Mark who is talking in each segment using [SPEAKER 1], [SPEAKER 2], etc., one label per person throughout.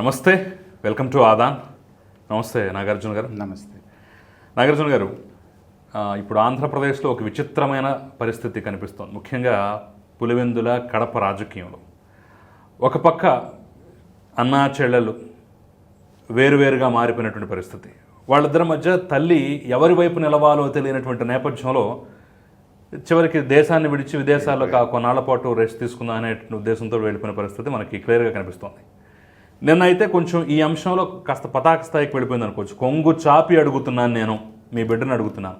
[SPEAKER 1] నమస్తే welcome to Aadan. నమస్తే నాగార్జున గారు.
[SPEAKER 2] నమస్తే.
[SPEAKER 1] నాగార్జున గారు ఇప్పుడు ఆంధ్రప్రదేశ్లో ఒక విచిత్రమైన పరిస్థితి కనిపిస్తోంది. ముఖ్యంగా పులివెందుల కడప రాజకీయంలో. ఒక పక్క అన్నా చెల్లెలు వేరువేరుగా మారిపోయినటువంటి పరిస్థితి. వాళ్ళిద్దరి మధ్య తల్లి ఎవరి వైపు నిలవాలో తెలియనటువంటి నేపథ్యంలో చివరికి దేశాన్ని విడిచి విదేశాల్లో కా- కొన్నాళ్ళ పాటు రెస్ట్ తీసుకుందాం అనే ఉద్దేశంతో వెళ్ళిపోయిన పరిస్థితి మనకి క్లియర్గా కనిపిస్తోంది. నిన్న అయితే కొంచెం ఈ అంశంలో కాస్త పతాక స్థాయికి వెళ్ళిపోయింది అనుకోవచ్చు. కొంగు చాపి అడుగుతున్నాను నేను మీ బిడ్డను అడుగుతున్నాను.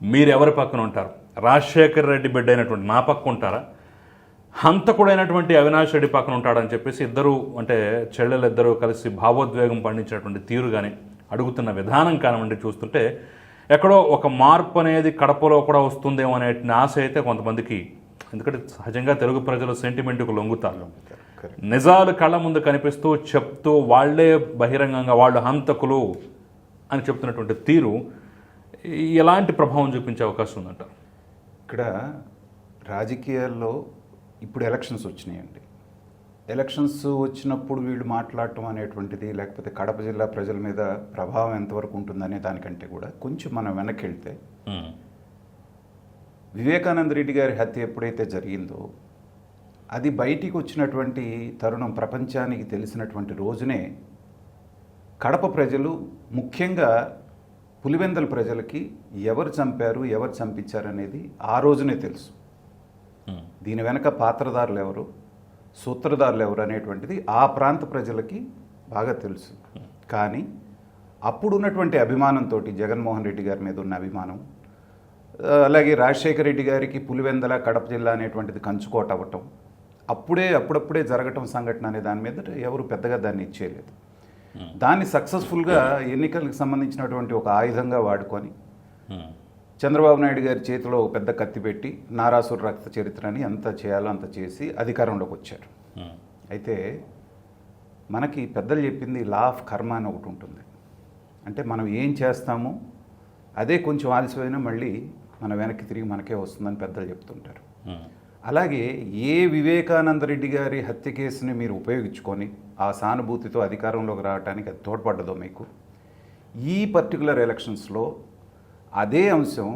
[SPEAKER 1] మీరు ఎవరి పక్కన ఉంటారు? రాజశేఖర్ రెడ్డి బిడ్డ అయినటువంటి నా పక్క ఉంటారా? హంతకుడైనటువంటి అవినాష్ రెడ్డి పక్కన ఉంటాడని చెప్పేసి ఇద్దరు అంటే చెల్లెలిద్దరూ కలిసి భావోద్వేగం పండించినటువంటి తీరు కానీ అడుగుతున్న విధానం కానివ్వండి చూస్తుంటే ఎక్కడో ఒక మార్పు అనేది కడపలో కూడా వస్తుందేమో అనే ఆశ అయితే కొంతమందికి ఎందుకంటే సహజంగా తెలుగు ప్రజలు సెంటిమెంట్కు లొంగుతారు. నిజాలు కళ్ళ ముందు కనిపిస్తూ చెప్తూ వాళ్ళే బహిరంగంగా వాళ్ళు హంతకులు అని చెప్తున్నటువంటి తీరు ఎలాంటి ప్రభావం చూపించే అవకాశం ఉందంటారు
[SPEAKER 2] ఇక్కడ రాజకీయాల్లో ఇప్పుడు ఎలక్షన్స్ వచ్చినాయండి. ఎలక్షన్స్ వచ్చినప్పుడు వీళ్ళు మాట్లాడటం అనేటువంటిది లేకపోతే కడప జిల్లా ప్రజల మీద ప్రభావం ఎంతవరకు ఉంటుందనే దానికంటే కూడా కొంచెం మనం వెనక్కి వెళ్తే వివేకానంద రెడ్డి గారి హత్య ఎప్పుడైతే జరిగిందో అది బయటికి వచ్చినటువంటి తరుణం ప్రపంచానికి తెలిసినటువంటి రోజునే కడప ప్రజలు ముఖ్యంగా పులివెందల ప్రజలకి ఎవరు చంపారు ఎవరు చంపించారు అనేది ఆ రోజునే తెలుసు. దీని వెనక పాత్రదారులు ఎవరు సూత్రధారులు ఎవరు అనేటువంటిది ఆ ప్రాంత ప్రజలకి బాగా తెలుసు. కానీ అప్పుడు ఉన్నటువంటి అభిమానంతో జగన్మోహన్ రెడ్డి గారి మీద ఉన్న అభిమానం అలాగే రాజశేఖర రెడ్డి గారికి పులివెందల కడప జిల్లా అనేటువంటిది కంచుకోట అవ్వటం అప్పుడే అప్పుడప్పుడే జరగటం సంఘటన అనే దాని మీద ఎవరు పెద్దగా దాన్ని ఇచ్చేయలేదు. దాన్ని సక్సెస్ఫుల్గా ఎన్నికలకు సంబంధించినటువంటి ఒక ఆయుధంగా వాడుకొని
[SPEAKER 1] ఉమ్,
[SPEAKER 2] చంద్రబాబు నాయుడు గారి చేతిలో ఒక పెద్ద కత్తి పెట్టి నారాసుర రక్త చరిత్రని ఎంత చేయాలో అంత చేసి అధికారంలోకి వచ్చారు.
[SPEAKER 1] ఉమ్,
[SPEAKER 2] అయితే మనకి పెద్దలు చెప్పింది లా ఆఫ్ కర్మ అని ఒకటి ఉంటుంది. అంటే మనం ఏం చేస్తామో అదే కొంచెం ఆలస్యమైనా మళ్ళీ మన వెనక్కి తిరిగి మనకే వస్తుందని పెద్దలు చెప్తుంటారు. అలాగే ఏ వివేకానంద రెడ్డి గారి హత్య కేసుని మీరు ఉపయోగించుకొని ఆ సానుభూతితో అధికారంలోకి రావడానికి అది తోడ్పడ్డదో మీకు? ఈ పర్టికులర్ ఎలక్షన్స్లో అదే అంశం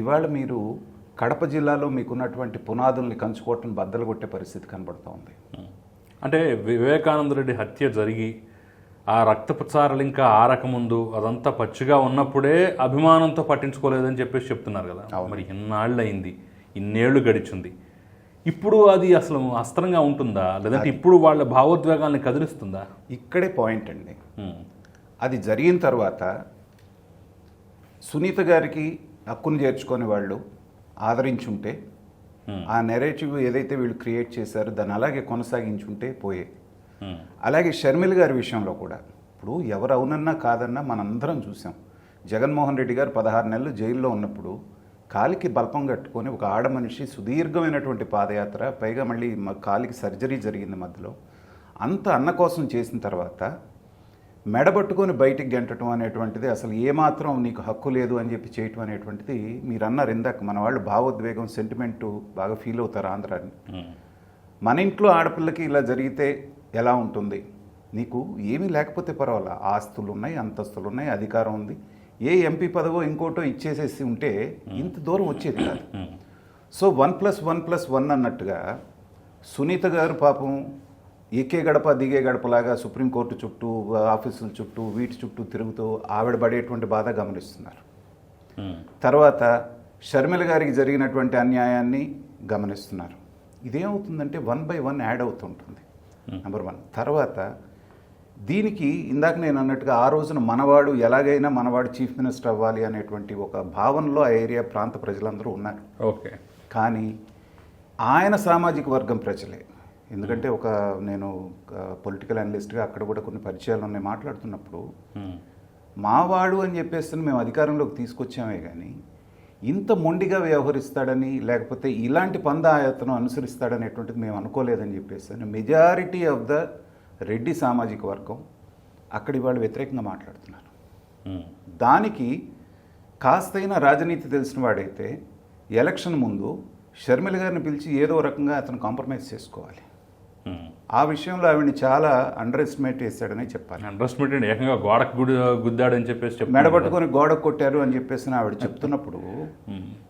[SPEAKER 2] ఇవాళ మీరు కడప జిల్లాలో మీకున్నటువంటి పునాదుల్ని కంచుకోవటం బద్దలు కొట్టే పరిస్థితి కనబడుతూ ఉంది.
[SPEAKER 1] అంటే వివేకానంద రెడ్డి హత్య జరిగి ఆ రక్తపుచారలు ఇంకా ఆరకముందు అదంతా పచ్చిగా ఉన్నప్పుడే అభిమానంతో పట్టించుకోలేదని చెప్పేసి చెప్తున్నారు కదా. మరి ఇన్నాళ్ళు అయింది ఇన్నేళ్ళు గడిచింది. ఇప్పుడు అది అసలు అస్త్రంగా ఉంటుందా? లేదంటే ఇప్పుడు వాళ్ళ భావోద్వేగాల్ని కదిలిస్తుందా?
[SPEAKER 2] ఇక్కడే పాయింట్ అండి. అది జరిగిన తర్వాత సునీత గారికి హక్కును చేర్చుకొని వాళ్ళు ఆదరించుంటే ఆ నెరేటివ్ ఏదైతే వీళ్ళు క్రియేట్ చేశారో దాన్ని అలాగే కొనసాగించుంటే పోయే. అలాగే షర్మిల గారి విషయంలో కూడా. ఇప్పుడు ఎవరు అవునన్నా కాదన్నా మనందరం చూసాం. జగన్మోహన్ రెడ్డి గారు పదహారు నెలలు జైల్లో ఉన్నప్పుడు కాలికి బల్పం కట్టుకొని ఒక ఆడ మనిషి సుదీర్ఘమైనటువంటి పాదయాత్ర పైగా మళ్ళీ మ- కాలికి సర్జరీ జరిగింది మధ్యలో. అంత అన్న కోసం చేసిన తర్వాత మెడబట్టుకొని బయటికి గెంటడం అనేటువంటిది అసలు ఏమాత్రం నీకు హక్కు లేదు అని చెప్పి చేయటం అనేటువంటిది మీరు అన్నారు ఇందాక. మన వాళ్ళు భావోద్వేగం సెంటిమెంటు బాగా ఫీల్ అవుతారు ఆంధ్రాని.
[SPEAKER 1] ఉమ్,
[SPEAKER 2] మన ఇంట్లో ఆడపిల్లకి ఇలా జరిగితే ఎలా ఉంటుంది? నీకు ఏమీ లేకపోతే పర్వాలా? ఆస్తులు ఉన్నాయి అంతస్తులు ఉన్నాయి అధికారం ఉంది. ఏ ఎంపీ పదవో ఇంకోటో ఇచ్చేసేసి ఉంటే ఇంత దూరం వచ్చేది కాదు.
[SPEAKER 1] ఉమ్,
[SPEAKER 2] so one plus one plus one అన్నట్టుగా సునీత గారు పాపం ఎక్కే గడప దిగే గడపలాగా సుప్రీంకోర్టు చుట్టూ ఆఫీసుల చుట్టూ వీటి చుట్టూ తిరుగుతూ ఆవిడ పడేటువంటి బాధ గమనిస్తున్నారు. తర్వాత షర్మిల గారికి జరిగినటువంటి అన్యాయాన్ని గమనిస్తున్నారు. ఇదేమవుతుందంటే వన్ బై వన్ యాడ్ అవుతుంటుంది. నెంబర్ వన్ తర్వాత దీనికి ఇందాక నేను అన్నట్టుగా ఆ రోజున మనవాడు ఎలాగైనా మనవాడు చీఫ్ మినిస్టర్ అవ్వాలి అనేటువంటి ఒక భావనలో ఆ ఏరియా ప్రాంత ప్రజలందరూ ఉన్నారు.
[SPEAKER 1] ఓకే.
[SPEAKER 2] కానీ ఆయన సామాజిక వర్గం ప్రజలే. ఎందుకంటే ఒక నేను పొలిటికల్ అనలిస్ట్గా అక్కడ కూడా కొన్ని పరిచయాలు ఉన్నాయి మాట్లాడుతున్నప్పుడు మావాడు అని చెప్పేసి మేము అధికారంలోకి తీసుకొచ్చామే కానీ ఇంత మొండిగా వ్యవహరిస్తాడని లేకపోతే ఇలాంటి పంద అతను అనుసరిస్తాడనేటువంటిది మేము అనుకోలేదని చెప్పేసి మెజారిటీ ఆఫ్ ద రెడ్డి సామాజిక వర్గం అక్కడి వాళ్ళు వ్యతిరేకంగా మాట్లాడుతున్నారు దానికి కాస్తైనా రాజనీతి తెలిసిన వాడైతే ఎలక్షన్ ముందు షర్మిల గారిని పిలిచి ఏదో రకంగా అతను కాంప్రమైజ్ చేసుకోవాలి ఆ విషయంలో ఆవిడని చాలా అండర్ ఎస్టిమేట్ చేశాడని చెప్పాలి
[SPEAKER 1] అండర్స్టిమేటెడ్ ఏకంగా గోడకు గుడి గుద్దాడని చెప్పేసి చెప్తున్నారు
[SPEAKER 2] మెడ
[SPEAKER 1] కదా.
[SPEAKER 2] పట్టుకొని గోడ కొట్టారు అని చెప్పేసి ఆవిడ చెప్తున్నప్పుడు.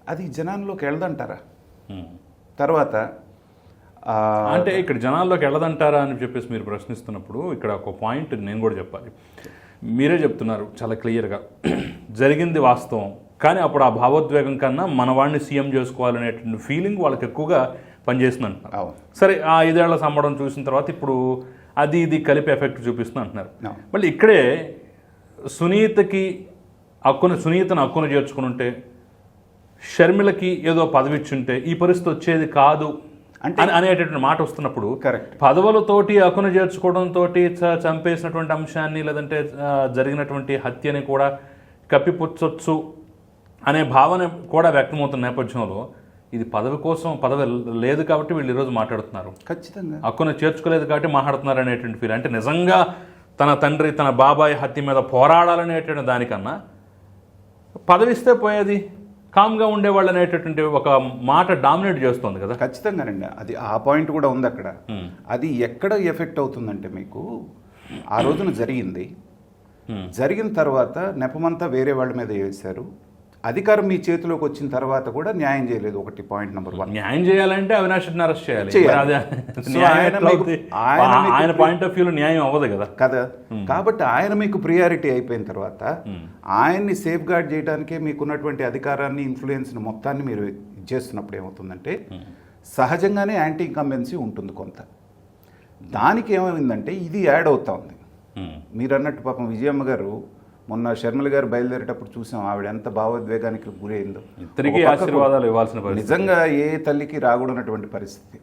[SPEAKER 2] అది జనాల్లోకి వెళ్దంటారా. తర్వాత
[SPEAKER 1] అంటే ఇక్కడ జనాల్లోకి వెళ్ళదంటారా అని చెప్పేసి మీరు ప్రశ్నిస్తున్నప్పుడు ఇక్కడ ఒక పాయింట్ నేను కూడా చెప్పాలి. మీరే చెప్తున్నారు చాలా క్లియర్గా. జరిగింది వాస్తవం. కానీ అప్పుడు ఆ భావోద్వేగం కన్నా మన వాడిని సీఎం చేసుకోవాలనేటువంటి ఫీలింగ్ వాళ్ళకి ఎక్కువగా పనిచేస్తుంది అంటున్నారు సరే ఆ ఐదేళ్ళ సంబడం చూసిన తర్వాత ఇప్పుడు అది ఇది కలిపి ఎఫెక్ట్ చూపిస్తుంది అంటున్నారు. మళ్ళీ ఇక్కడే సునీతకి హక్కును సునీతను హక్కును చేర్చుకుని ఉంటే షర్మిలకి ఏదో పదవి ఇచ్చుంటే ఈ పరిస్థితి వచ్చేది కాదు
[SPEAKER 2] అంటే-
[SPEAKER 1] అని అనేటటువంటి మాట వస్తున్నప్పుడు
[SPEAKER 2] కరెక్ట్
[SPEAKER 1] పదవులతోటి హక్కును చేర్చుకోవడంతో చంపేసినటువంటి అంశాన్ని లేదంటే జరిగినటువంటి హత్యని కూడా కప్పిపుచ్చొచ్చు అనే భావన కూడా వ్యక్తమవుతున్న నేపథ్యంలో ఇది పదవి కోసం పదవి లేదు కాబట్టి వీళ్ళు ఈరోజు మాట్లాడుతున్నారు.
[SPEAKER 2] ఖచ్చితంగా.
[SPEAKER 1] హక్కును చేర్చుకోలేదు కాబట్టి మాట్లాడుతున్నారు అనేటువంటి ఫీల్ అంటే నిజంగా తన తండ్రి తన బాబాయ్ హత్య మీద పోరాడాలనేటువంటి దానికన్నా పదవిస్తే పోయేది కామ్గా ఉండేవాళ్ళు అనేటటువంటి ఒక మాట డామినేట్ చేస్తుంది కదా.
[SPEAKER 2] ఖచ్చితంగానండి. అది ఆ పాయింట్ కూడా ఉంది అక్కడ. అది ఎక్కడ ఎఫెక్ట్ అవుతుందంటే మీకు ఆ రోజున జరిగింది. జరిగిన తర్వాత నెపమంతా వేరే వాళ్ళ మీద వేశారు. అధికారం మీ చేతిలోకి వచ్చిన తర్వాత కూడా న్యాయం చేయలేదు ఒకటి పాయింట్ నెంబర్ వన్.
[SPEAKER 1] న్యాయం చేయాలంటే అవినాష్ అరెస్ట్ చేయాలి.
[SPEAKER 2] ఆయన
[SPEAKER 1] పాయింట్ ఆఫ్ వ్యూలో న్యాయం అవ్వదు కదా.
[SPEAKER 2] కదా. కాబట్టి ఆయన మీకు ప్రియారిటీ అయిపోయిన తర్వాత. ఆయన్ని సేఫ్ గార్డ్ చేయడానికే మీకున్నటువంటి అధికారాన్ని ఇన్ఫ్లుయెన్స్ని మొత్తాన్ని మీరు ఇచ్చేస్తున్నప్పుడు ఏమవుతుందంటే సహజంగానే యాంటీ ఇన్కంబెన్సీ ఉంటుంది కొంత. దానికి ఏమైందంటే ఇది యాడ్ అవుతా ఉంది. మీరు అన్నట్టు పాపం విజయమ్మ గారు మొన్న షర్మిల గారు బయలుదేరేటప్పుడు చూసాం ఆవిడ ఎంత భావోద్వేగానికి గురైందో.
[SPEAKER 1] ఇద్దరికీ ఆశీర్వాదాలు ఇవ్వాల్సిన
[SPEAKER 2] నిజంగా ఏ తల్లికి రాకూడనటువంటి పరిస్థితి.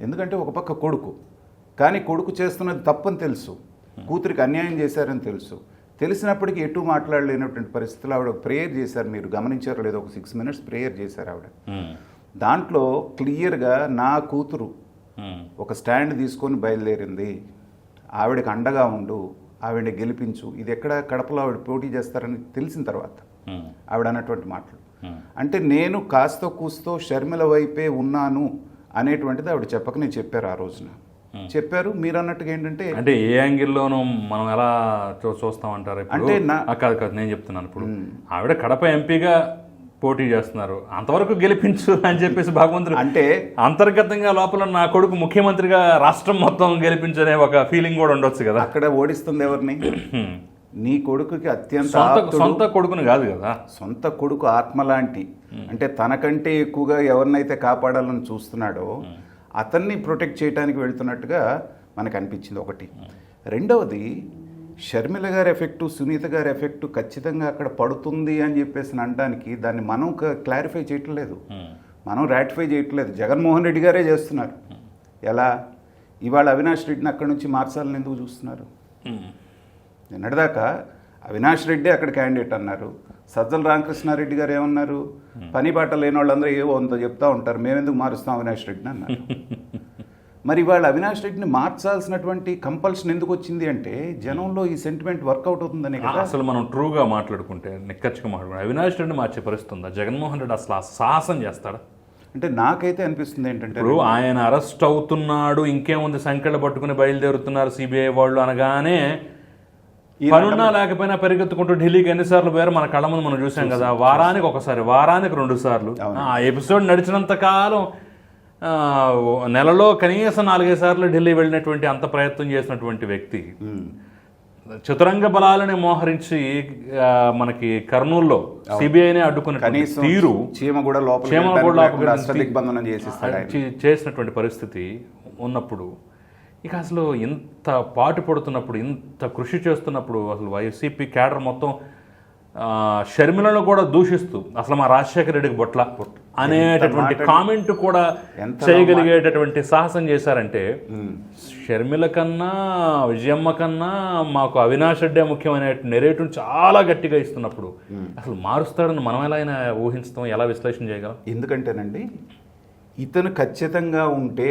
[SPEAKER 2] ఎందుకంటే ఒక పక్క కొడుకు. కానీ కొడుకు చేస్తున్నది తప్పని తెలుసు. కూతురికి అన్యాయం చేశారని తెలుసు. తెలిసినప్పటికీ ఎటు మాట్లాడలేనటువంటి పరిస్థితులు ఆవిడ ప్రేయర్ చేశారు. మీరు గమనించారో లేదో ఒక సిక్స్ మినిట్స్ ప్రేయర్ చేశారు ఆవిడ. దాంట్లో క్లియర్గా నా కూతురు. ఒక స్టాండ్ తీసుకొని బయలుదేరింది. ఆవిడకి అండగా ఉండు. ఆవిడని గెలిపించు ఇది ఎక్కడ కడపలో ఆవిడ పోటీ చేస్తారని తెలిసిన తర్వాత. ఆవిడ అన్నటువంటి మాటలు. అంటే నేను కాస్త కూస్తో షర్మిల వైపే ఉన్నాను అనేటువంటిది ఆవిడ చెప్పకనే చెప్పారు ఆ రోజున. చెప్పారు మీరు అన్నట్టుగా ఏంటంటే
[SPEAKER 1] అంటే ఏ యాంగిల్లోనూ మనం ఎలా చూస్తామంటారు
[SPEAKER 2] అంటే
[SPEAKER 1] కాదు నేను చెప్తున్నాను ఇప్పుడు. ఆవిడ కడప ఎంపీగా పోటీ చేస్తున్నారు. అంతవరకు గెలిపించు అని చెప్పేసి భగవంతుడు
[SPEAKER 2] అంటే
[SPEAKER 1] అంతర్గతంగా లోపల నా కొడుకు ముఖ్యమంత్రిగా రాష్ట్రం మొత్తం గెలిపించనే ఒక ఫీలింగ్ కూడా ఉండొచ్చు కదా.
[SPEAKER 2] అక్కడ ఓడిస్తుంది ఎవరిని. నీ కొడుకుకి అత్యంత
[SPEAKER 1] సొంత కొడుకుని కాదు కదా.
[SPEAKER 2] సొంత కొడుకు ఆత్మ లాంటి అంటే తనకంటే ఎక్కువగా ఎవరినైతే కాపాడాలని చూస్తున్నాడో అతన్ని ప్రొటెక్ట్ చేయడానికి వెళ్తున్నట్టుగా మనకు అనిపించింది ఒకటి. రెండవది షర్మిల గారి ఎఫెక్టు సునీత గారి ఎఫెక్టు ఖచ్చితంగా అక్కడ పడుతుంది అని చెప్పేసి అనడానికి దాన్ని మనం క్లారిఫై చేయట్లేదు
[SPEAKER 1] హ్మ్.
[SPEAKER 2] మనం రాటిఫై చేయట్లేదు జగన్మోహన్ రెడ్డి గారే చేస్తున్నారు. ఎలా? ఇవాళ అవినాష్ రెడ్డిని అక్కడి నుంచి మార్చాలని ఎందుకు చూస్తున్నారు?
[SPEAKER 1] హ్మ్.
[SPEAKER 2] నిన్నటిదాకా అవినాష్ రెడ్డి అక్కడ క్యాండిడేట్ అన్నారు. సజ్జల రామకృష్ణారెడ్డి గారు ఏమన్నారు? పని బాట లేని వాళ్ళందరూ ఏవో అంత చెప్తా ఉంటారు. మేమెందుకు మారుస్తాం అవినాష్ రెడ్డిని అన్నారు. మరి ఇవాళ అవినాష్ రెడ్డిని మార్చాల్సినటువంటి కంపల్షన్ ఎందుకు వచ్చింది అంటే జనంలో ఈ సెంటిమెంట్ వర్కౌట్ అవుతుందనే కదా.
[SPEAKER 1] అసలు మనం ట్రూగా మాట్లాడుకుంటే నిక్కచ్చిగా మాట్లాడుకుంటే అవినాష్ రెడ్డి మార్చే పరిస్థితి ఉందా? జగన్మోహన్ రెడ్డి అసలు సాహసం చేస్తాడా?
[SPEAKER 2] అంటే నాకైతే అనిపిస్తుంది ఏంటంటే
[SPEAKER 1] ఇప్పుడు ఆయన అరెస్ట్ అవుతున్నాడు ఇంకేముంది సంఖ్యలు పట్టుకుని బయలుదేరుతున్నారు సిబిఐ వాళ్ళు అనగానే పనున్నా లేకపోయినా పరిగెత్తుకుంటూ ఢిల్లీకి ఎన్నిసార్లు పోయారు మన కళ్ళ ముందు మనం చూసాం కదా. వారానికి ఒకసారి వారానికి రెండు సార్లు. ఆ ఎపిసోడ్ నడిచినంత కాలం నెలలో కనీసం నాలుగైదు సార్లు ఢిల్లీ వెళ్ళినటువంటి అంత ప్రయత్నం చేసినటువంటి వ్యక్తి చతురంగ బలాలని మోహరించి మనకి కర్నూల్లో సిబిఐనే అడ్డుకున్న తీరు
[SPEAKER 2] చీమ కూడా
[SPEAKER 1] చేసినటువంటి పరిస్థితి ఉన్నప్పుడు ఇక అసలు ఇంత పాటు పడుతున్నప్పుడు ఇంత కృషి చేస్తున్నప్పుడు అసలు వైసీపీ క్యాడర్ మొత్తం షర్మిలను కూడా దూషిస్తూ అసలు మా రాజశేఖర రెడ్డికి బొట్ల అనేటటువంటి
[SPEAKER 2] మాట-
[SPEAKER 1] కామెంట్ కూడా
[SPEAKER 2] ఎంత
[SPEAKER 1] చేయగలిగేటటువంటి సాహసం చేశారంటే షర్మిల కన్నా విజయమ్మ కన్నా మాకు అవినాష్ రెడ్డే ముఖ్యమైన నెరేటివ్ చాలా గట్టిగా ఇస్తున్నప్పుడు అసలు మారుస్తాడని మనం ఎలా అయినా ఊహించుతాం ఎలా విశ్లేషణ చేయగలం?
[SPEAKER 2] ఎందుకంటేనండి ఇతను ఖచ్చితంగా ఉంటే.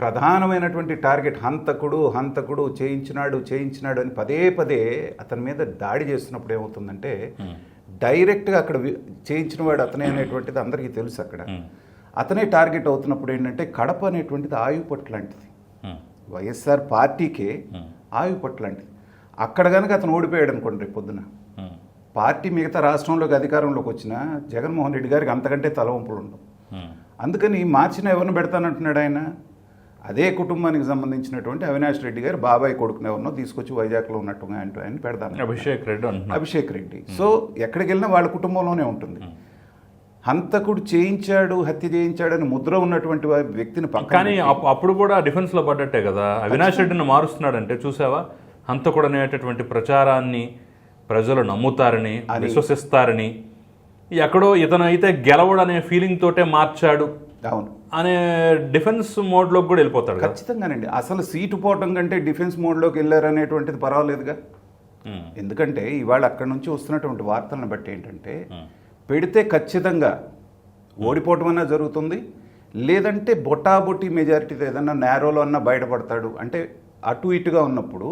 [SPEAKER 2] ప్రధానమైనటువంటి టార్గెట్ హంతకుడు హంతకుడు చేయించినాడు చేయించినాడు అని పదే పదే అతని మీద దాడి చేస్తున్నప్పుడు ఏమవుతుందంటే డైరెక్ట్గా అక్కడ చేయించిన వాడు అతనే అనేటువంటిది అందరికీ తెలుసు అక్కడ. అతనే టార్గెట్ అవుతున్నప్పుడు ఏంటంటే కడప అనేటువంటిది ఆయువు పట్టు లాంటిది. వైఎస్ఆర్ పార్టీకే ఆయువు పట్లాంటిది అక్కడ కనుక అతను ఓడిపోయాడు అనుకోండి రేపు పొద్దున. పార్టీ మిగతా రాష్ట్రంలోకి అధికారంలోకి వచ్చిన జగన్మోహన్ రెడ్డి గారికి అంతకంటే తలవంపులు ఉండవు. అందుకని మార్చిన ఎవరిని పెడతానంటున్నాడు ఆయన? అదే కుటుంబానికి సంబంధించినటువంటి అవినాష్ రెడ్డి గారు బాబాయ్ కొడుకుని ఎవరినో తీసుకొచ్చి వైజాగ్లో ఉన్నట్టుగా అంటూ ఆయన పెడతాను.
[SPEAKER 1] అభిషేక్ రెడ్డి
[SPEAKER 2] అభిషేక్ రెడ్డి. సో ఎక్కడికి వెళ్ళినా వాళ్ళ కుటుంబంలోనే ఉంటుంది. హంతకుడు చేయించాడు హత్య చేయించాడని ముద్ర ఉన్నటువంటి వ్యక్తిని
[SPEAKER 1] కానీ అప్- అప్పుడు కూడా డిఫెన్స్లో పడ్డట్టే కదా. అవినాష్ రెడ్డిని మారుస్తున్నాడంటే చూసావా? హంతకుడు అనేటటువంటి ప్రచారాన్ని ప్రజలు నమ్ముతారని విశ్వసిస్తారని ఎక్కడో ఇతను అయితే గెలవడు అనే ఫీలింగ్ తోటే మార్చాడు
[SPEAKER 2] అవును.
[SPEAKER 1] అనే డిఫెన్స్ మోడ్లోకి కూడా వెళ్ళిపోతాడు
[SPEAKER 2] ఖచ్చితంగానండి. అసలు సీటు పోవటం కంటే డిఫెన్స్ మోడ్లోకి వెళ్ళారనేటువంటిది పర్వాలేదుగా. ఎందుకంటే ఇవాళ అక్కడి నుంచి వస్తున్నటువంటి వార్తలను బట్టి ఏంటంటే పెడితే ఖచ్చితంగా ఓడిపోవటం అన్నా జరుగుతుంది. లేదంటే బొటాబొట్టి మెజారిటీతో ఏదన్నా నేరోలో అన్నా బయటపడతాడు. అంటే అటు ఇటుగా ఉన్నప్పుడు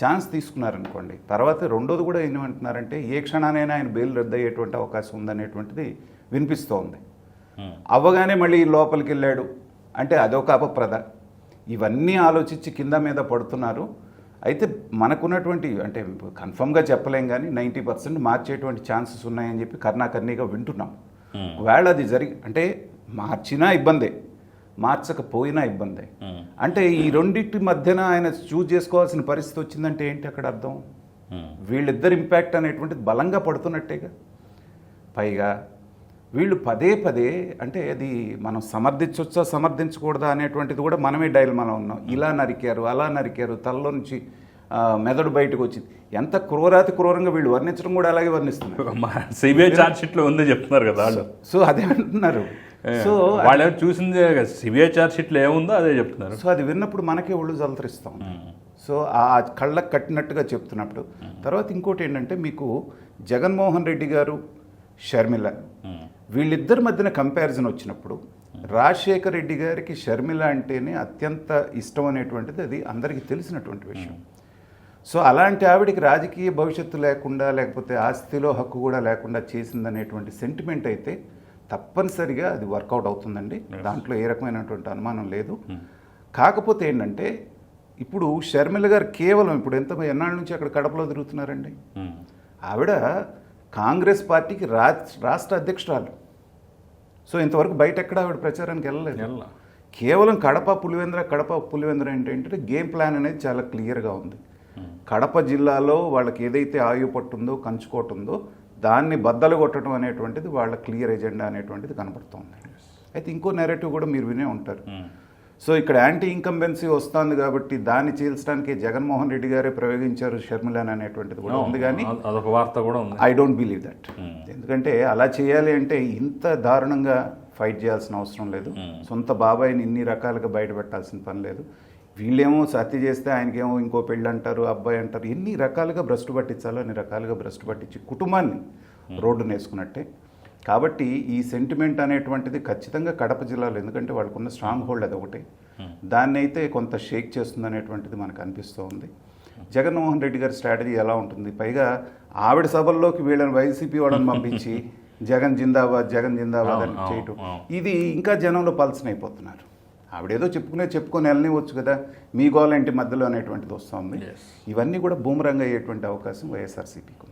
[SPEAKER 2] ఛాన్స్ తీసుకున్నారనుకోండి తర్వాత రెండోది కూడా ఏమంటున్నారంటే ఏ క్షణానైనా ఆయన బెయిల్ రద్దు అయ్యేటువంటి అవకాశం ఉందనేటువంటిది వినిపిస్తోంది. అవ్వగానే మళ్ళీ లోపలికి వెళ్ళాడు అంటే అదొక అపప్రద. ఇవన్నీ ఆలోచించి కింద మీద పడుతున్నారు. అయితే మనకున్నటువంటి అంటే కన్ఫర్మ్గా చెప్పలేం కానీ నైంటీ పర్సెంట్ మార్చేటువంటి ఛాన్సెస్ ఉన్నాయని చెప్పి కర్ణాకర్ణిగా వింటున్నాం. ఒకవేళ అది జరిగి అంటే మార్చినా ఇబ్బందే. మార్చకపోయినా ఇబ్బందే. అంటే ఈ రెండింటి మధ్యన ఆయన చూజ్ చేసుకోవాల్సిన పరిస్థితి వచ్చిందంటే ఏంటి అక్కడ అర్థం? వీళ్ళిద్దరు ఇంపాక్ట్ అనేటువంటిది బలంగా పడుతున్నట్టేగా. పైగా వీళ్ళు పదే పదే అంటే అది మనం సమర్థించవచ్చా సమర్థించకూడదా అనేటువంటిది కూడా మనమే డైలమాలో ఉన్నాం. ఇలా నరికారు అలా నరికారు తలలో నుంచి మెదడు బయటకు వచ్చింది. ఎంత క్రూరాతి క్రూరంగా వీళ్ళు వర్ణించడం కూడా అలాగే వర్ణిస్తున్నారు.
[SPEAKER 1] సిబిఐ ఛార్జ్ షీట్లో ఉంది చెప్తున్నారు కదా
[SPEAKER 2] సో అదే అంటున్నారు. సో
[SPEAKER 1] వాళ్ళు చూసింది సిబిఐ ఛార్జ్ షీట్లో ఏముందో అదే చెప్తున్నారు.
[SPEAKER 2] సో అది విన్నప్పుడు మనకే ఒళ్ళు జలతరిస్తాం సో ఆ కళ్ళకు కట్టినట్టుగా చెప్తున్నప్పుడు తర్వాత ఇంకోటి ఏంటంటే మీకు జగన్మోహన్ రెడ్డి గారు షర్మిల
[SPEAKER 1] ఉమ్,
[SPEAKER 2] వీళ్ళిద్దరి మధ్యన కంపారిజన్ వచ్చినప్పుడు రాజశేఖర్ రెడ్డి గారికి షర్మిల అంటేనే అత్యంత ఇష్టం అనేటువంటిది అది అందరికీ తెలిసినటువంటి విషయం. సో అలాంటి ఆవిడికి రాజకీయ భవిష్యత్తు లేకుండా లేకపోతే ఆస్తిలో హక్కు కూడా లేకుండా చేసిందనేటువంటి సెంటిమెంట్ అయితే తప్పనిసరిగా అది వర్కౌట్ అవుతుందండి. దాంట్లో ఏ రకమైనటువంటి అనుమానం లేదు. కాకపోతే ఏంటంటే ఇప్పుడు షర్మిల గారు కేవలం ఇప్పుడు ఎంత ఎన్నాళ్ళ నుంచి అక్కడ కడపలో తిరుగుతున్నారండి?
[SPEAKER 1] ఉమ్,
[SPEAKER 2] ఆవిడ కాంగ్రెస్ పార్టీకి రా రాష్ట్ర అధ్యక్షురాలు. సో ఇంతవరకు బయట ఎక్కడ ఆవిడ ప్రచారానికి వెళ్ళలేదు. కేవలం కడప పులివెందుల కడప పులివెందుల ఏంటంటే గేమ్ ప్లాన్ అనేది చాలా క్లియర్గా ఉంది. కడప జిల్లాలో వాళ్ళకి ఏదైతే ఆయువు పట్టుందో కంచుకోట ఉందో దాన్ని బద్దలు కొట్టడం అనేటువంటిది వాళ్ళ క్లియర్ ఎజెండా అనేటువంటిది కనబడుతోంది. అయితే ఇంకో నెరేటివ్ కూడా మీరు వినే ఉంటారు. సో ఇక్కడ యాంటీ ఇన్కంబెన్సీ వస్తుంది కాబట్టి దాన్ని చీల్చడానికి జగన్మోహన్ రెడ్డి గారే ప్రయోగించారు షర్మిలాన్ అనేటువంటిది కూడా ఉంది కానీ
[SPEAKER 1] అదొక వార్త కూడా ఉంది.
[SPEAKER 2] ఐ డోంట్ బిలీవ్ దట్ ఎందుకంటే అలా చేయాలి అంటే ఇంత దారుణంగా ఫైట్ చేయాల్సిన అవసరం లేదు. సొంత బాబాయిని ఇన్ని రకాలుగా బయట పెట్టాల్సిన పని లేదు. వీళ్ళేమో సత్య చేస్తే ఆయనకేమో ఇంకో పెళ్ళి అంటారు అబ్బాయి అంటారు. ఎన్ని రకాలుగా భ్రష్టు పట్టించాలో అన్ని రకాలుగా భ్రష్టు పట్టించి కుటుంబాన్ని రోడ్డున వేసుకున్నట్టే కాబట్టి ఈ సెంటిమెంట్ అనేటువంటిది ఖచ్చితంగా కడప జిల్లాలో ఎందుకంటే వాళ్ళకున్న స్ట్రాంగ్ హోల్డ్ అది ఒకటి. దాన్ని అయితే కొంత షేక్ చేస్తుంది అనేటువంటిది మనకు అనిపిస్తూ ఉంది. జగన్మోహన్ రెడ్డి గారి స్ట్రాటజీ ఎలా ఉంటుంది? పైగా ఆవిడ సభల్లోకి వీళ్ళని వైసీపీ వాళ్ళని పంపించి జగన్ జిందాబాద్ జగన్ జిందాబాద్ అని చేయటం. ఇది ఇంకా జనంలో పల్సన అయిపోతున్నారు ఆవిడేదో చెప్పుకునే చెప్పుకొని వెళ్ళనివచ్చు కదా. మీ గోల ఇంటి మధ్యలో అనేటువంటిది వస్తుంది. ఇవన్నీ కూడా బూమరంగా అయ్యేటువంటి అవకాశం వైఎస్ఆర్సీపీకి